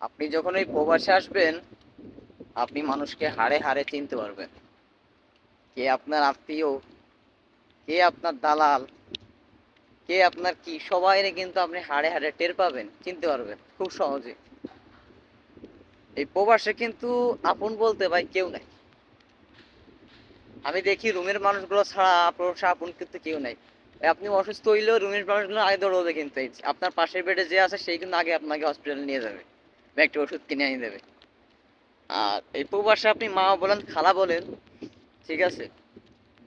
আপনি যখন এই প্রবাসে আসবেন, আপনি মানুষকে হাড়ে হাড়ে চিনতে পারবেন। কে আপনার আত্মীয়, কে আপনার দালাল, কে আপনার কি সবাই কিন্তু আপনি হাড়ে হাড়ে টের পাবেন, চিনতে পারবেন খুব সহজে। এই প্রবাসে কিন্তু আপন বলতে ভাই কেউ নাই। আমি দেখি রুমের মানুষগুলো ছাড়া প্রবাসে আপন কিন্তু কেউ নাই। আপনি অসুস্থ হইলেও রুমের মানুষগুলো আগে দৌড়বে কিন্তু। আপনার পাশের বেডে যে আছে, সেই কিন্তু আগে আপনাকে হসপিটালে নিয়ে যাবে। বা একটা ওষুধ কিনে এনে দেবে। আর এই প্রবাসে আপনি মা বলেন, খালা বলেন, ঠিক আছে?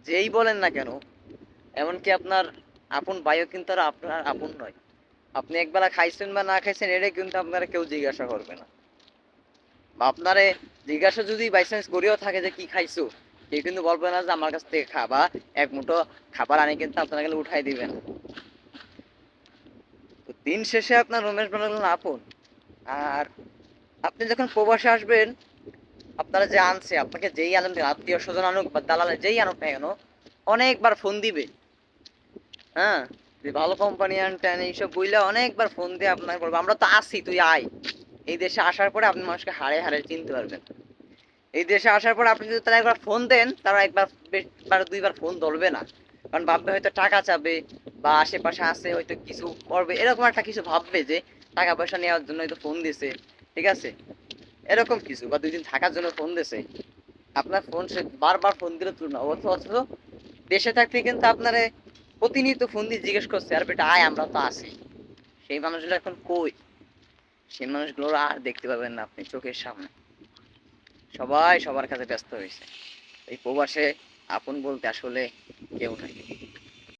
যেই বলেন না কেন, এমনকি আপনার আপন ভাইও কিন্তু আর আপনার আপন নয়। আপনি একবেলা খাইছেন বা না খাইছেন এটা কিন্তু আপনারা কেউ জিজ্ঞাসা করবে না। বা আপনারে জিজ্ঞাসা যদি বাইচান্স করেও থাকে যে, কি খাইছো? কেউ কিন্তু বলবে না যে, আমার কাছ থেকে খাবা এক মুঠো খাবার আনি কিন্তু আপনারা গেলে উঠাই দিবেন। তো দিন শেষে আপনার রমেশ বানালেন আপন। আর আপনি যখন প্রবাসে আসবেন, আপনারা যে আনছে, আপনাকে যেই আনেন আত্মীয় স্বজন আনুক বা দালালে যেই আনুক না কেন, অনেকবার ফোন দিবে। হ্যাঁ? ভালো কোম্পানি আন টেন এইসব বইলে অনেকবার ফোন দিয়ে আপনাকে বলব, আমরা তো আসি, তুই আয়। এই দেশে আসার পরে আপনি মানুষকে হারে হারে চিনতে পারবেন। এই দেশে আসার পর আপনি যদি তারা একবার ফোন দেন, তারা একবার বার দুইবার ফোন ধরবে না। কারণ ভাববে হয়তো টাকা চাবে বা আশেপাশে আছে, হয়তো কিছু করবে, এরকম একটা কিছু ভাববে যে টাকা পয়সা নেওয়ার জন্য হয়তো ফোন দিছে, ঠিক আছে? এরকম কিছু, বা দুই দিন থাকার জন্য ফোন দিছে। আপনার ফোন সে বারবার ফোন দিলে তুলনা, অথচ অথচ দেশে থাকতে কিন্তু আপনারে প্রতিনিয়ত ফোন দিয়ে জিজ্ঞেস করছে, আর বেটা, আয়, আমরা তো আছি। সেই মানুষগুলো এখন কই? সেই মানুষগুলো আর দেখতে পাবেন না আপনি চোখের সামনে। সবাই সবার কাছে ব্যস্ত হয়েছে। এই প্রবাসে আপন বলতে আসলে কেউ নাই।